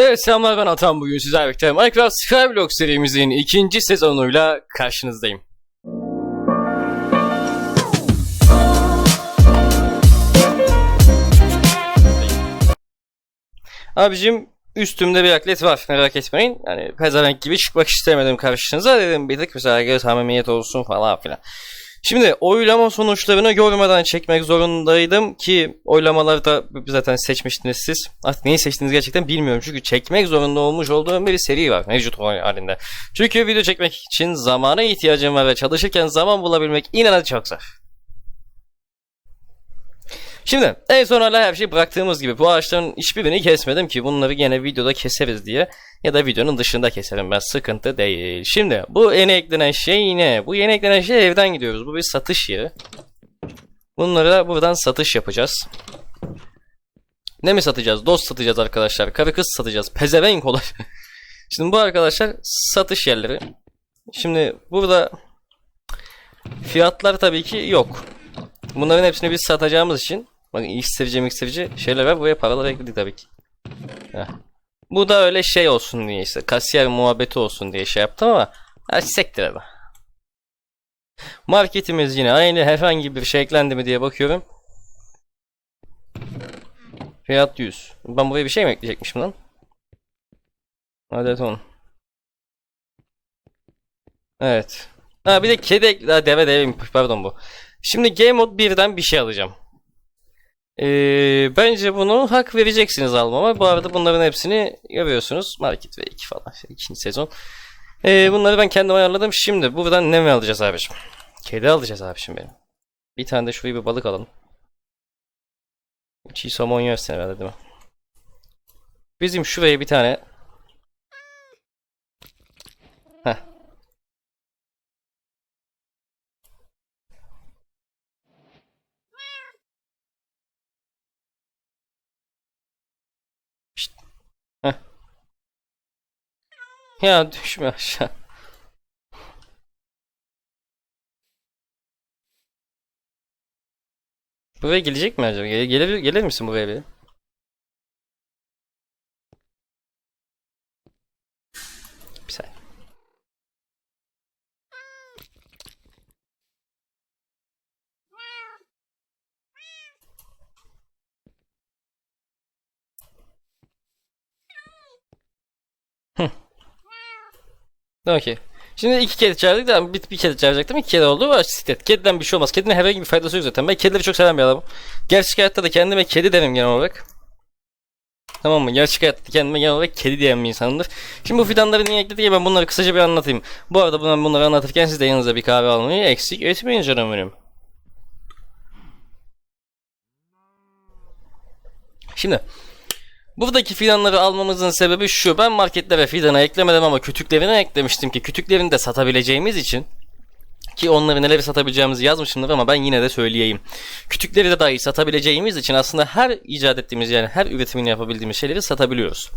Evet selamlar ben Atan bugün sizlerle birlikte Minecraft Skyblock serimizin ikinci sezonuyla karşınızdayım. Abicim üstümde bir atlet var merak etmeyin. Yani pezevenk gibi çıkmak istemedim karşınıza dedim bir tık mesela göz hamimiyet olsun falan filan. Şimdi oylama sonuçlarını görmeden çekmek zorundaydım ki oylamalarda zaten seçmiştiniz siz. Artık neyi seçtiğinizi gerçekten bilmiyorum. Çünkü çekmek zorunda olmuş olduğum bir seri var mevcut halinde. Çünkü video çekmek için zamana ihtiyacım var ve çalışırken zaman bulabilmek inanın çok zor. Şimdi en son hala her şeyi bıraktığımız gibi bu ağaçların hiçbirini kesmedim ki bunları gene videoda keseriz diye ya da videonun dışında keserim ben sıkıntı değil. Şimdi bu yeni eklenen şey ne? Bu yeni eklenen şey evden gidiyoruz. Bu bir satış yeri. Bunları da buradan satış yapacağız. Ne mi satacağız? Dost satacağız arkadaşlar. Karı kız satacağız. Pezevenk olur. Şimdi bu arkadaşlar satış yerleri. Şimdi burada fiyatlar tabii ki yok. Bunların hepsini biz satacağımız için bakın iksirci miksirci şeyler var. Buraya paralar ekledik tabii ki. Heh. Bu da öyle şey olsun diye işte kasiyer muhabbeti olsun diye şey yaptım ama ha, sektir. Marketimiz yine aynı herhangi bir şey eklendi mi diye bakıyorum. Fiyat 100. Ben buraya bir şey mi ekleyecekmişim lan? Adet 10. Evet. Ha bir de kedi ekle... Deve deve pardon bu. Şimdi Game Mode 1'den bir şey alacağım. Ee, bence bunu hak vereceksiniz almama. Bu arada bunların hepsini görüyorsunuz. Market ve 2 falan. İkinci sezon. Ee, bunları ben kendim ayarladım. Şimdi buradan ne mi alacağız abiciğim? Kedi alacağız abiciğim benim. Bir tane de şuraya bir balık alalım. Çiğ somon yersin herhalde değil mi? Bizim şuraya bir tane Heh. Şşt. Heh. Ya düşme aşağı. Buraya gelecek mi acaba? Gele, gelir, gelir misin buraya bir? Bir saniye. Hı. Okey. Şimdi iki kedi çağırdık da bir, bir kedi çağıracaktım. İki kedi oldu. Var siklet. Kediden bir şey olmaz. Kedinin herhangi bir faydası yok zaten. Ben kedileri çok seven bir adamım. Gerçek hayatta da kendime kedi derim genel olarak. Tamam mı? Gerçek hayatta kendime genel olarak kedi diyen bir insanımdır. Şimdi bu fidanları niye ekledik ya ben bunları kısaca bir anlatayım. Bu arada bunları, bunları anlatırken siz de yanınıza bir kahve almayı eksik etmeyin canım benim. Şimdi Buradaki fidanları almamızın sebebi şu. Ben marketlere fidana eklemedim ama kütüklerine eklemiştim ki kütüklerini de satabileceğimiz için ki onları neleri satabileceğimizi yazmışımdır ama ben yine de söyleyeyim. Kütükleri de dahi satabileceğimiz için aslında her icat ettiğimiz yani her üretimini yapabildiğimiz şeyleri satabiliyoruz.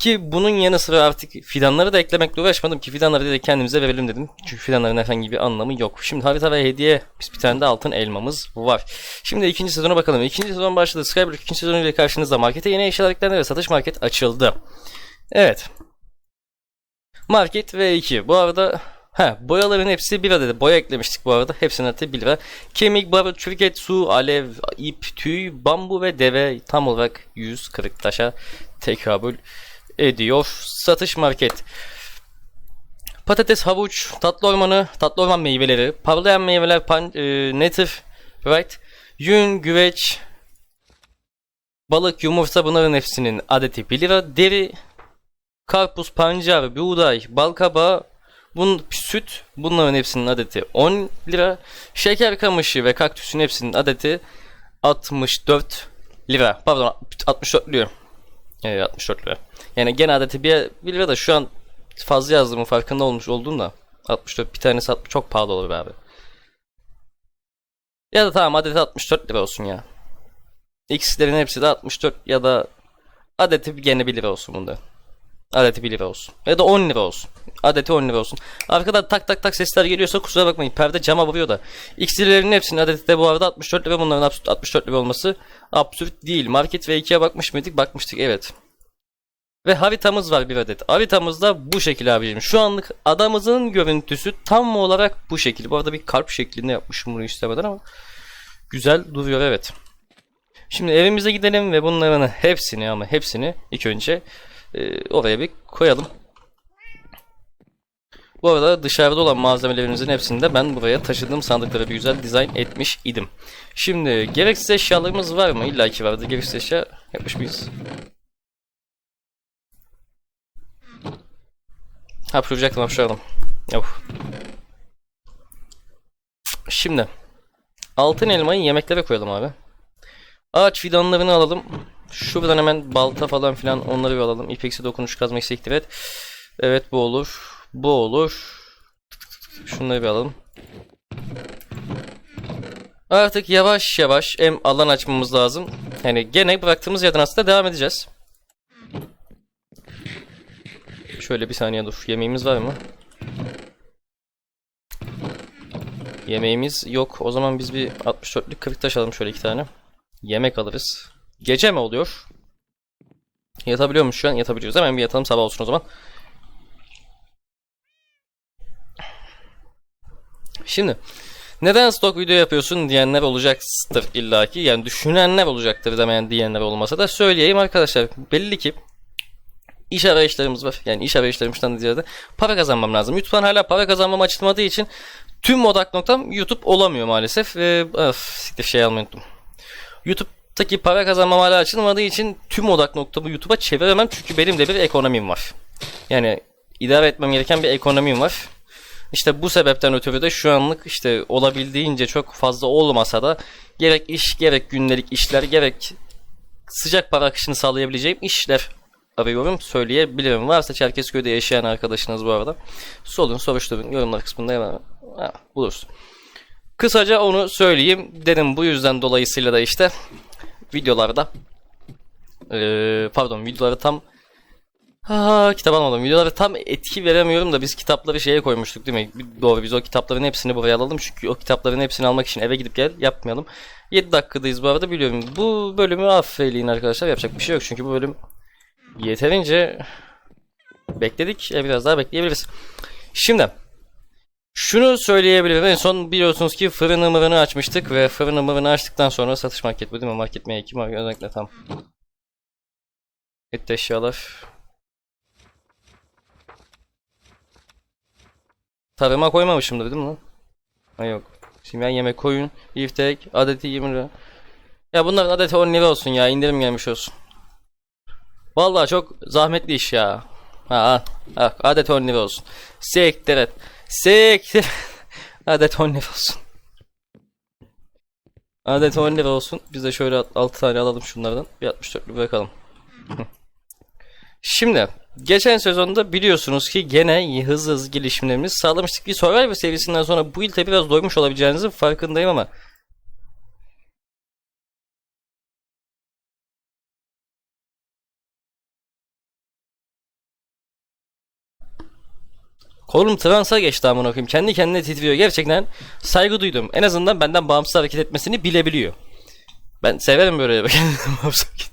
Ki bunun yanı sıra artık fidanları da eklemekle uğraşmadım ki fidanları direkt kendimize verelim dedim. Çünkü fidanların herhangi bir anlamı yok. Şimdi harita ve hediye biz bir tane de altın elmamız var. Şimdi ikinci sezona bakalım. İkinci sezon başladı. Skyblock ikinci sezonu ile karşınızda. Markete yeni eşyalar eklendi ve satış market açıldı. Evet. Market V2. Bu arada Ha, boyaların hepsi bir dedi. Boya eklemiştik bu arada. Hepsinin adı 1 lira. Kemik, barut, çürüket, su, alev, ip, tüy, bambu ve deve tam olarak 140 taşa tekabül ediyor. Satış market. Patates, havuç, tatlı ormanı, tatlı orman meyveleri, parlayan meyveler, pan, e, native, right, yün, güveç, balık, yumurta bunların hepsinin adeti 1 lira. Deri, karpuz, pancar, buğday, balkabağı, bunun süt bunların hepsinin adeti 10 lira. Şeker kamışı ve kaktüsün hepsinin adeti 64 lira. Pardon 64 lira. Evet 64 lira. Yani gene adeti bir, bir lira da şu an fazla yazdığımın farkında olmuş oldum da 64 bir tanesi 60 çok pahalı olur abi. Ya da tamam adeti 64 lira olsun ya. X'lerin hepsi de 64 ya da adeti gene 1 lira olsun bunda. Adeti 1 lira olsun. Ya da 10 lira olsun. Adeti 10 lira olsun. Arkadan tak tak tak sesler geliyorsa kusura bakmayın. Perde cama vuruyor da. X'lerin hepsinin adeti de bu arada 64 lira. Bunların absürt 64 lira olması absürt değil. Market ve 2'ye bakmış mıydık? Bakmıştık evet. Ve haritamız var bir adet. Haritamız da bu şekil abicim. Şu anlık adamımızın görüntüsü tam olarak bu şekil. Bu arada bir kalp şeklinde yapmışım bunu istemeden ama güzel duruyor evet. Şimdi evimize gidelim ve bunların hepsini ama hepsini ilk önce e, oraya bir koyalım. Bu arada dışarıda olan malzemelerimizin hepsini de ben buraya taşıdığım sandıklara bir güzel dizayn etmiş idim. Şimdi gereksiz eşyalarımız var mı? İlla ki vardı. Gereksiz eşya yapmış mıyız? Hapşuracaktım hapşuralım. Yok. Şimdi altın elmayı yemeklere koyalım abi. Ağaç fidanlarını alalım. Şuradan hemen balta falan filan onları bir alalım. İpeksi dokunuş kazmak sektir et. Evet bu olur. Bu olur. Şunları bir alalım. Artık yavaş yavaş em alan açmamız lazım. Yani gene bıraktığımız yerden aslında devam edeceğiz. Şöyle bir saniye dur. Yemeğimiz var mı? Yemeğimiz yok. O zaman biz bir 64'lük kırık taş alalım şöyle iki tane. Yemek alırız. Gece mi oluyor? Yatabiliyor muyuz şu an? Yatabiliyoruz. Hemen bir yatalım sabah olsun o zaman. Şimdi neden stok video yapıyorsun diyenler olacaktır illaki. Yani düşünenler olacaktır demeyen diyenler olmasa da söyleyeyim arkadaşlar. Belli ki iş arayışlarımız var. Yani iş arayışlarımızdan ziyade para kazanmam lazım. YouTube'dan hala para kazanmam açılmadığı için tüm odak noktam YouTube olamıyor maalesef. Ve siktir şey almayı unuttum. YouTube'daki para kazanmam hala açılmadığı için tüm odak noktamı YouTube'a çeviremem. Çünkü benim de bir ekonomim var. Yani idare etmem gereken bir ekonomim var. İşte bu sebepten ötürü de şu anlık işte olabildiğince çok fazla olmasa da gerek iş gerek günlük işler gerek sıcak para akışını sağlayabileceğim işler arıyorum söyleyebilirim. Varsa Çerkezköy'de yaşayan arkadaşınız bu arada sorun soruşturun yorumlar kısmında hemen ha, bulursun. Kısaca onu söyleyeyim dedim bu yüzden dolayısıyla da işte videolarda eee, pardon videoları tam Ha, kitap almadım. Videolara tam etki veremiyorum da biz kitapları şeye koymuştuk değil mi? Doğru biz o kitapların hepsini buraya alalım çünkü o kitapların hepsini almak için eve gidip gel yapmayalım. 7 dakikadayız bu arada biliyorum. Bu bölümü affeyleyin arkadaşlar yapacak bir şey yok çünkü bu bölüm yeterince bekledik. E, biraz daha bekleyebiliriz. Şimdi şunu söyleyebilirim. En son biliyorsunuz ki fırını mırını açmıştık ve fırını mırını açtıktan sonra satış market bu değil mi? Market M2 mi? Özellikle tam. Et eşyalar. Tarıma koymamışım da değil mi lan? Ha yok. Ben yemek koyun. Biftek. Adeti 20 lira. Ya bunların adeti 10 lira olsun ya. indirim gelmiş olsun. Vallahi çok zahmetli iş ya. Ha, ha, ha adet 10 lira olsun. Sektir et. Sektir. adet 10 lira olsun. Adet 10 lira olsun. Biz de şöyle 6 tane alalım şunlardan. Bir 64'lü bırakalım. Şimdi geçen sezonda biliyorsunuz ki gene hızlı hızlı gelişimlerimizi sağlamıştık ki Survivor serisinden sonra bu ilde biraz doymuş olabileceğinizin farkındayım ama Kolum transa geçti amına koyayım. Kendi kendine titriyor. Gerçekten saygı duydum. En azından benden bağımsız hareket etmesini bilebiliyor. Ben severim böyle kendine bağımsız hareket.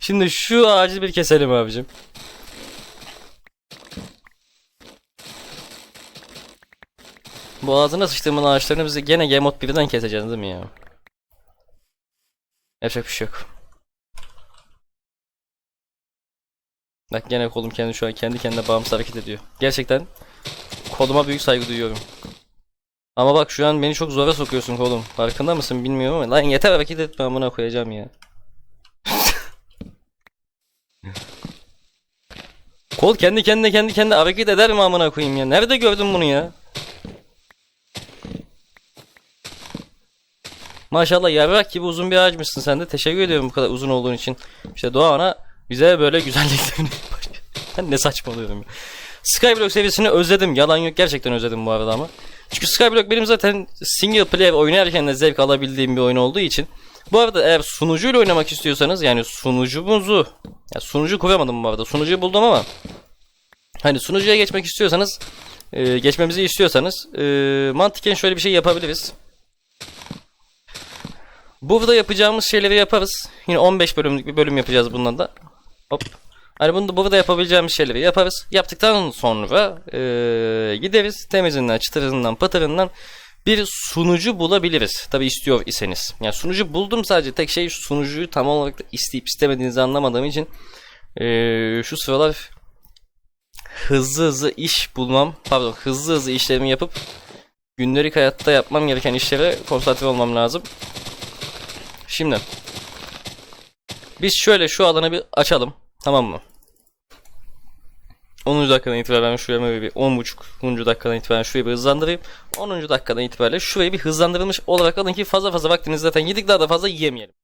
Şimdi şu ağacı bir keselim abicim. Boğazına sıçtığımın ağaçlarını bize gene Gemot birden keseceğiz değil mi ya? Yapacak bir şey yok. Bak gene kolum kendi şu an kendi kendine bağımsız hareket ediyor. Gerçekten koluma büyük saygı duyuyorum. Ama bak şu an beni çok zora sokuyorsun kolum. Farkında mısın bilmiyorum ama lan yeter hareket etme amına koyacağım ya. Kol kendi kendine kendi kendine hareket eder mi amına koyayım ya? Nerede gördün bunu ya? Maşallah yarrak gibi uzun bir ağaçmışsın sen de. Teşekkür ediyorum bu kadar uzun olduğun için. İşte Doğan'a bize böyle güzelliklerini Ben ne saçmalıyorum ya. Skyblock serisini özledim. Yalan yok gerçekten özledim bu arada ama. Çünkü Skyblock benim zaten single player oynarken de zevk alabildiğim bir oyun olduğu için. Bu arada eğer sunucuyla oynamak istiyorsanız yani sunucumuzu ya sunucu kuramadım bu arada. Sunucuyu buldum ama hani sunucuya geçmek istiyorsanız e, geçmemizi istiyorsanız e, mantıken şöyle bir şey yapabiliriz. Burada yapacağımız şeyleri yaparız. Yine 15 bölümlük bir bölüm yapacağız bundan da. Hop. Hani bunu da burada yapabileceğimiz şeyleri yaparız. Yaptıktan sonra eee, gideriz temizinden, çıtırından, patırından bir sunucu bulabiliriz. Tabi istiyor iseniz. Yani sunucu buldum sadece tek şey sunucuyu tam olarak da isteyip istemediğinizi anlamadığım için eee, şu sıralar hızlı hızlı iş bulmam, pardon hızlı hızlı işlerimi yapıp günlük hayatta yapmam gereken işlere konsantre olmam lazım. Şimdi biz şöyle şu alanı bir açalım. Tamam mı? 10. dakikadan itibaren şuraya bir 10.5. dakikadan itibaren şurayı bir hızlandırayım. 10. dakikadan itibaren şurayı bir hızlandırılmış olarak alın ki fazla fazla vaktinizi zaten yedik daha da fazla yiyemeyelim.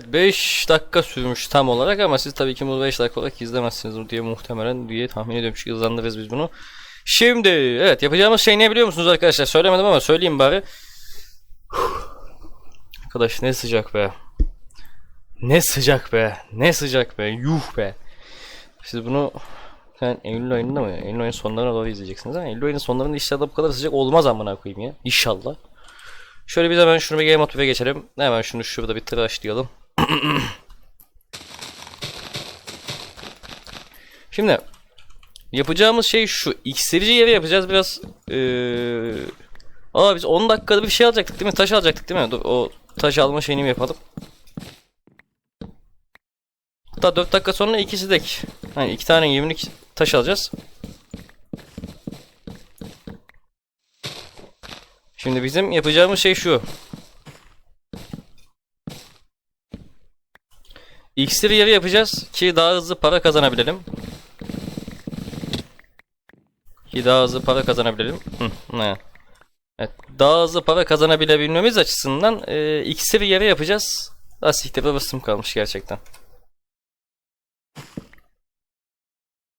Evet 5 dakika sürmüş tam olarak ama siz tabii ki bunu 5 dakika olarak izlemezsiniz diye muhtemelen diye tahmin ediyorum çünkü hızlandırırız biz bunu. Şimdi evet yapacağımız şey ne biliyor musunuz arkadaşlar söylemedim ama söyleyeyim bari. Arkadaş ne sıcak be. Ne sıcak be. Ne sıcak be. Yuh be. Siz bunu sen Eylül ayında mı? Eylül ayının sonlarına doğru izleyeceksiniz ama Eylül ayının sonlarında inşallah bu kadar sıcak olmaz amına koyayım ya. İnşallah. Şöyle biz hemen şunu bir game motive'e geçelim. Hemen şunu şurada bir tıraşlayalım. Şimdi yapacağımız şey şu. İksirici yeri yapacağız biraz. Ee... Aa biz 10 dakikada bir şey alacaktık değil mi? Taş alacaktık değil mi? Dur, o taş alma şeyini yapalım? Hatta 4 dakika sonra ikisi de hani iki tane 20'lik taş alacağız. Şimdi bizim yapacağımız şey şu. İksir yeri yapacağız ki daha hızlı para kazanabilelim. Ki daha hızlı para kazanabilelim. Hı? Evet, daha hızlı para kazanabilebilmemiz açısından e, iksir yeri yapacağız. Asikte bir basım kalmış gerçekten.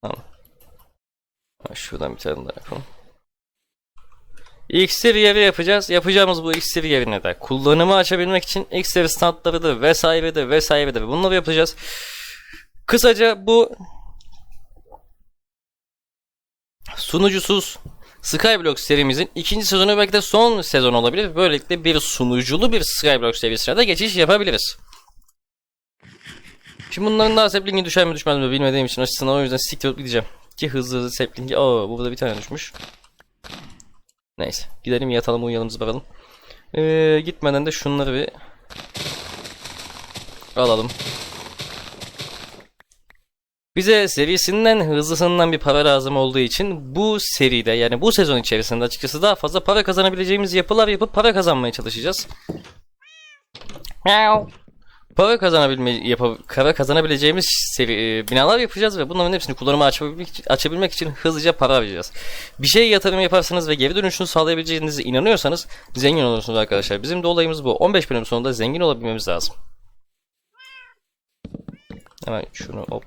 Tamam. Ha, Şuradan bir tane daha yapalım. İksir yeri yapacağız. Yapacağımız bu iksir yerine de kullanımı açabilmek için iksir standlarıdır vesairedir vesairedir. Bunları yapacağız. Kısaca bu sunucusuz Skyblock serimizin ikinci sezonu belki de son sezon olabilir. Böylelikle bir sunuculu bir Skyblock serisine de geçiş yapabiliriz. Şimdi bunların daha saplingi düşer mi düşmez mi bilmediğim için açısından o yüzden siktir gideceğim. Ki hızlı hızlı saplingi. Oo burada bir tane düşmüş. Neyse gidelim yatalım uyuyalım zıbaralım. Ee, gitmeden de şunları bir alalım. Bize serisinden hızlısından bir para lazım olduğu için bu seride yani bu sezon içerisinde açıkçası daha fazla para kazanabileceğimiz yapılar yapıp para kazanmaya çalışacağız. Para kazanabilme yapı, para kazanabileceğimiz seri, e, binalar yapacağız ve bunların hepsini kullanıma açabilmek, açabilmek için hızlıca para harcayacağız. Bir şey yatırım yaparsanız ve geri dönüşünü sağlayabileceğinize inanıyorsanız zengin olursunuz arkadaşlar. Bizim de olayımız bu. 15 bölüm sonunda zengin olabilmemiz lazım. Hemen şunu hop.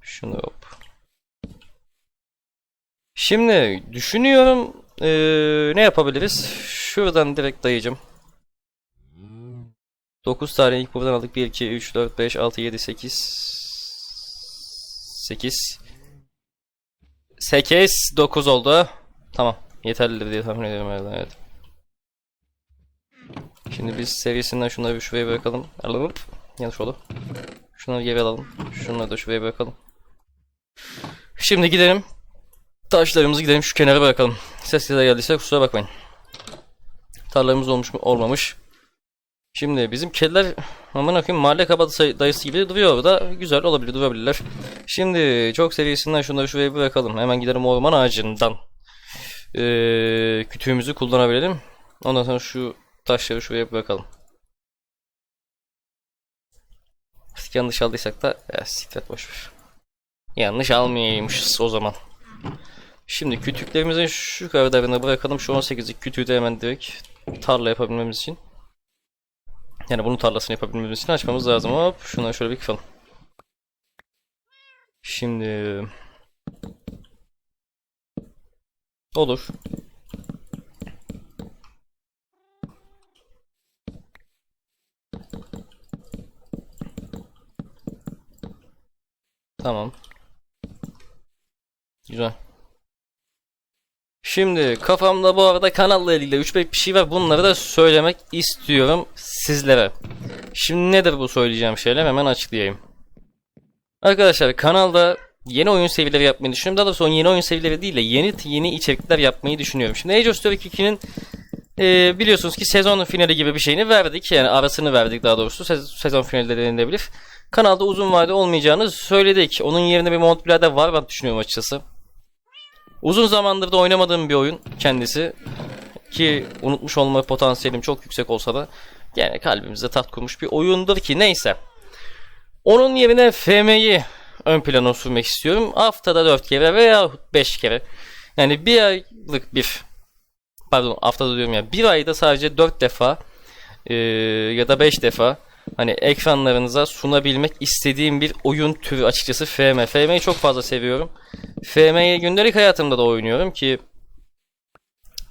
Şunu hop. Şimdi düşünüyorum eee, ne yapabiliriz? Şuradan direkt dayayacağım. 9 tane ilk buradan aldık. 1, 2, 3, 4, 5, 6, 7, 8 8 8, 9 oldu. Tamam. Yeterlidir diye tahmin ediyorum herhalde. Evet. Şimdi biz seviyesinden şunları bir şuraya bırakalım. Alıp yanlış oldu. Şunları geri alalım. Şunları da şuraya bırakalım. Şimdi gidelim. Taşlarımızı gidelim şu kenara bırakalım. Ses size geldiyse kusura bakmayın. Tarlamız olmuş mu? Olmamış. Şimdi bizim kediler aman akıyım mahalle kabadayısı dayısı gibi duruyor orada. Güzel olabilir durabilirler. Şimdi çok seviyesinden şunları şuraya bırakalım. Hemen gidelim orman ağacından. Ee, kütüğümüzü kullanabilelim. Ondan sonra şu taşları şuraya bırakalım. Artık yanlış aldıysak da ya siklet boşver. Yanlış almayaymışız o zaman. Şimdi kütüklerimizin şu kadarını bırakalım. Şu 18'lik kütüğü de hemen direkt tarla yapabilmemiz için. Yani bunun tarlasını yapabilmemiz için açmamız lazım. Hop şunları şöyle bir kısalım. Şimdi olur. Tamam. Güzel. Şimdi kafamda bu arada kanalla ilgili 3-5 bir şey var. Bunları da söylemek istiyorum sizlere. Şimdi nedir bu söyleyeceğim şeyler hemen açıklayayım. Arkadaşlar kanalda yeni oyun seviyeleri yapmayı düşünüyorum. Daha doğrusu yeni oyun seviyeleri değil de yeni yeni içerikler yapmayı düşünüyorum. Şimdi Age of Story 2'nin e, biliyorsunuz ki sezon finali gibi bir şeyini verdik. Yani arasını verdik daha doğrusu. Sez- sezon finali de denilebilir. Kanalda uzun vade olmayacağını söyledik. Onun yerine bir multiplayer var ben düşünüyorum açıkçası. Uzun zamandır da oynamadığım bir oyun kendisi. Ki unutmuş olma potansiyelim çok yüksek olsa da yani kalbimizde taht kurmuş bir oyundur ki neyse. Onun yerine FM'yi ön plana sürmek istiyorum. Haftada 4 kere veya 5 kere. Yani bir aylık bir pardon haftada diyorum ya bir ayda sadece 4 defa eee, ya da 5 defa hani ekranlarınıza sunabilmek istediğim bir oyun türü açıkçası FM. FM'yi çok fazla seviyorum. FM'yi gündelik hayatımda da oynuyorum ki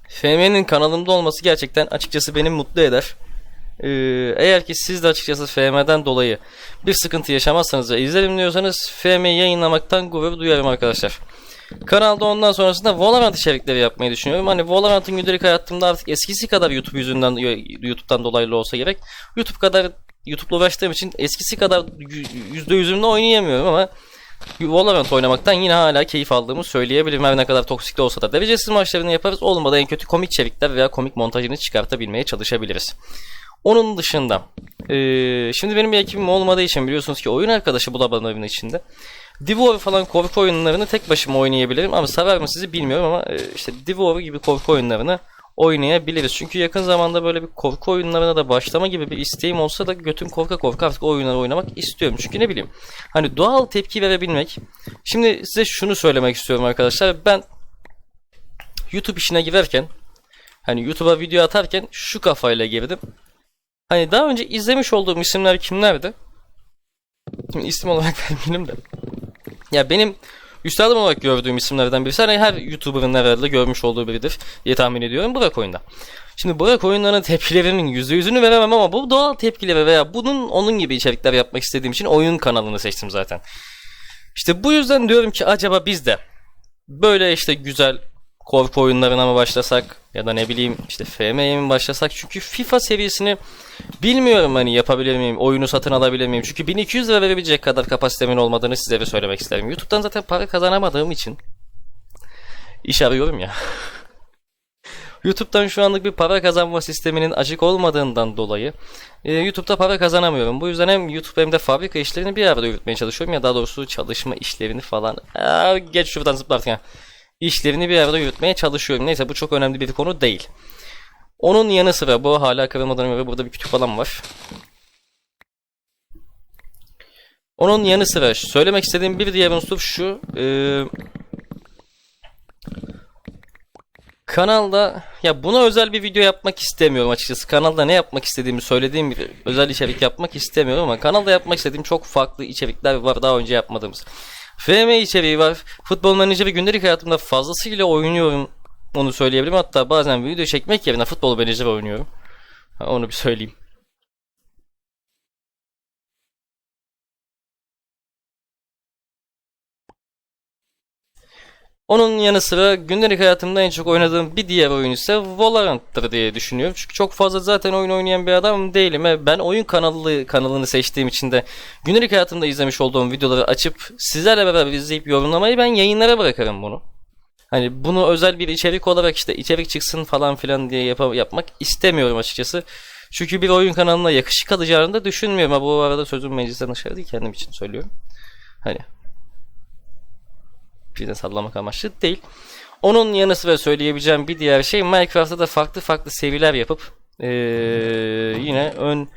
FM'nin kanalımda olması gerçekten açıkçası beni mutlu eder. Ee, eğer ki siz de açıkçası FM'den dolayı bir sıkıntı yaşamazsanız ve izlerim diyorsanız FM'yi yayınlamaktan gurur duyarım arkadaşlar. Kanalda ondan sonrasında Valorant içerikleri yapmayı düşünüyorum. Hani Valorant'ın gündelik hayatımda artık eskisi kadar YouTube yüzünden YouTube'dan dolaylı olsa gerek. YouTube kadar YouTube'la uğraştığım için eskisi kadar yüzde yüzümle oynayamıyorum ama Valorant oynamaktan yine hala keyif aldığımı söyleyebilirim. Her ne kadar toksik de olsa da derecesiz maçlarını yaparız. Olmadı en kötü komik içerikler veya komik montajını çıkartabilmeye çalışabiliriz. Onun dışında eee, şimdi benim bir ekibim olmadığı için biliyorsunuz ki oyun arkadaşı bulamadım içinde. Divor falan korku oyunlarını tek başıma oynayabilirim ama sever mi sizi bilmiyorum ama e, işte Divor gibi korku oyunlarını oynayabiliriz. Çünkü yakın zamanda böyle bir korku oyunlarına da başlama gibi bir isteğim olsa da götüm korka korka artık oyunları oynamak istiyorum. Çünkü ne bileyim hani doğal tepki verebilmek. Şimdi size şunu söylemek istiyorum arkadaşlar. Ben YouTube işine girerken hani YouTube'a video atarken şu kafayla girdim. Hani daha önce izlemiş olduğum isimler kimlerdi? Şimdi isim olarak vermeyelim de. Ya benim üstadım olarak gördüğüm isimlerden birisi hani her YouTuber'ın herhalde görmüş olduğu biridir diye tahmin ediyorum Burak oyunda. Şimdi Burak oyunlarının tepkilerinin %100'ünü veremem ama bu doğal tepkileri veya bunun onun gibi içerikler yapmak istediğim için oyun kanalını seçtim zaten. İşte bu yüzden diyorum ki acaba biz de böyle işte güzel korku oyunlarına mı başlasak Ya da ne bileyim işte FM'ye mi başlasak? Çünkü FIFA seviyesini bilmiyorum hani yapabilir miyim? Oyunu satın alabilir miyim? Çünkü 1200 lira verebilecek kadar kapasitemin olmadığını size bir söylemek isterim. YouTube'dan zaten para kazanamadığım için iş arıyorum ya. YouTube'dan şu anlık bir para kazanma sisteminin açık olmadığından dolayı e, YouTube'da para kazanamıyorum. Bu yüzden hem YouTube hem de fabrika işlerini bir arada yürütmeye çalışıyorum ya daha doğrusu çalışma işlerini falan. Aa, geç şuradan zıplarken. İşlerini bir arada yürütmeye çalışıyorum. Neyse bu çok önemli bir konu değil. Onun yanı sıra bu hala kırılmadan göre burada bir kütük falan var. Onun yanı sıra söylemek istediğim bir diğer unsur şu. eee Kanalda ya buna özel bir video yapmak istemiyorum açıkçası. Kanalda ne yapmak istediğimi söylediğim bir özel içerik yapmak istemiyorum ama kanalda yapmak istediğim çok farklı içerikler var daha önce yapmadığımız. FM içeriği var. Futbol menajeri gündelik hayatımda fazlasıyla oynuyorum. Onu söyleyebilirim. Hatta bazen video çekmek yerine futbol menajeri oynuyorum. Onu bir söyleyeyim. Onun yanı sıra gündelik hayatımda en çok oynadığım bir diğer oyun ise Valorant'tır diye düşünüyorum. Çünkü çok fazla zaten oyun oynayan bir adam değilim. ve Ben oyun kanalı kanalını seçtiğim için de gündelik hayatımda izlemiş olduğum videoları açıp sizlerle beraber izleyip yorumlamayı ben yayınlara bırakırım bunu. Hani bunu özel bir içerik olarak işte içerik çıksın falan filan diye yap- yapmak istemiyorum açıkçası. Çünkü bir oyun kanalına yakışık alacağını da düşünmüyorum. Ha, bu arada sözüm meclisten dışarı değil kendim için söylüyorum. Hani birine sallamak amaçlı değil. Onun yanı sıra söyleyebileceğim bir diğer şey Minecraft'ta da farklı farklı seviyeler yapıp eee, yine ön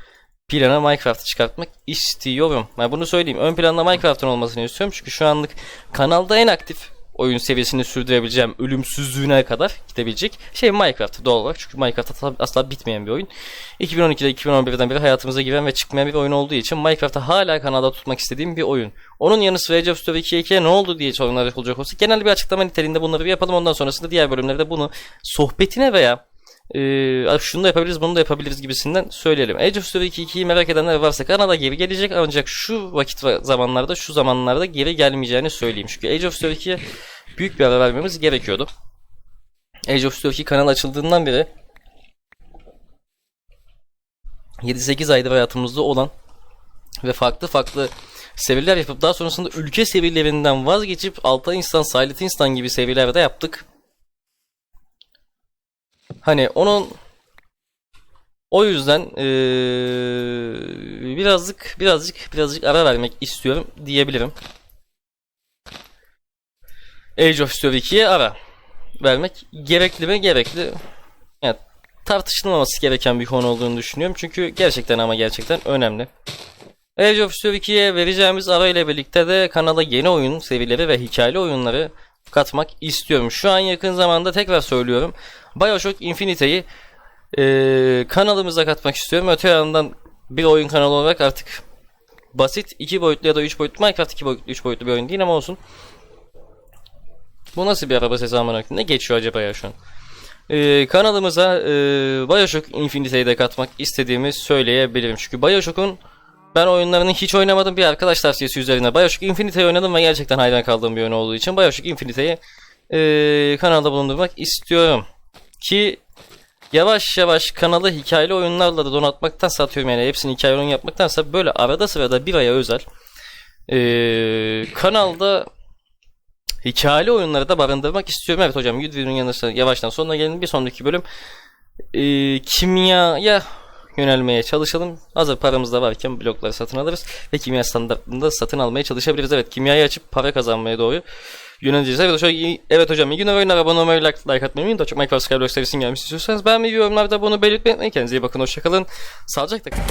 plana Minecraft'ı çıkartmak istiyorum. Ben bunu söyleyeyim. Ön planda Minecraft'ın olmasını istiyorum. Çünkü şu anlık kanalda en aktif oyun seviyesini sürdürebileceğim ölümsüzlüğüne kadar gidebilecek şey Minecraft doğal olarak. Çünkü Minecraft asla, bitmeyen bir oyun. 2012'de 2011'den beri hayatımıza giren ve çıkmayan bir oyun olduğu için Minecraft'ı hala kanalda tutmak istediğim bir oyun. Onun yanı sıra Age of Story 2'ye 2'ye ne oldu diye sorunlar yapılacak olsa genel bir açıklama niteliğinde bunları bir yapalım. Ondan sonrasında diğer bölümlerde bunu sohbetine veya ee, şunu da yapabiliriz bunu da yapabiliriz gibisinden söyleyelim. Age of Story 2'yi merak edenler varsa kanala geri gelecek ancak şu vakit zamanlarda şu zamanlarda geri gelmeyeceğini söyleyeyim. Çünkü Age of Story 2'ye büyük bir ara vermemiz gerekiyordu. Age of Story 2 kanal açıldığından beri 7-8 aydır hayatımızda olan ve farklı farklı seviyeler yapıp daha sonrasında ülke seviyelerinden vazgeçip Alta insan, Silent insan gibi seviyelerde yaptık. Hani onun o yüzden eee, birazcık birazcık birazcık ara vermek istiyorum diyebilirim. Age of Story 2'ye ara vermek gerekli mi? Gerekli. Yani tartışılmaması gereken bir konu olduğunu düşünüyorum. Çünkü gerçekten ama gerçekten önemli. Age of Story 2'ye vereceğimiz ara ile birlikte de kanala yeni oyun seviyeleri ve hikayeli oyunları katmak istiyorum. Şu an yakın zamanda tekrar söylüyorum. Bioshock Infinity'yi eee, kanalımıza katmak istiyorum. Öte yandan bir oyun kanalı olarak artık basit 2 boyutlu ya da 3 boyutlu Minecraft 2 boyutlu 3 boyutlu bir oyun değil ama olsun. Bu nasıl bir araba sesi koyayım? Ne geçiyor acaba ya şu an? Ee, kanalımıza e, Bioshock Infinity'yi de katmak istediğimi söyleyebilirim. Çünkü Bioshock'un ben oyunlarını hiç oynamadım bir arkadaş tavsiyesi üzerine Bioshock Infinity'yi oynadım ve gerçekten hayran kaldığım bir oyun olduğu için Bioshock Infinity'yi e, kanalda bulundurmak istiyorum. Ki yavaş yavaş kanalı hikayeli oyunlarla da donatmaktan satıyorum yani hepsini hikayeli oyun yapmaktansa böyle arada sırada bir aya özel e, kanalda hikayeli oyunları da barındırmak istiyorum. Evet hocam videonun yanına yavaştan sonuna gelin. Bir sonraki bölüm e, kimyaya yönelmeye çalışalım. Hazır paramız da varken blokları satın alırız ve kimya standartında satın almaya çalışabiliriz. Evet kimyayı açıp para kazanmaya doğru yöneleceğiz. Evet hocam, evet hocam iyi günler oyunlar abone olmayı like, like atmayı unutmayın. Daha çok Minecraft Skyblock serisinin gelmesi istiyorsanız beğenmeyi ve yorumlarda bunu belirtmeyi unutmayın. Kendinize iyi bakın hoşçakalın. Sağlıcakla kalın.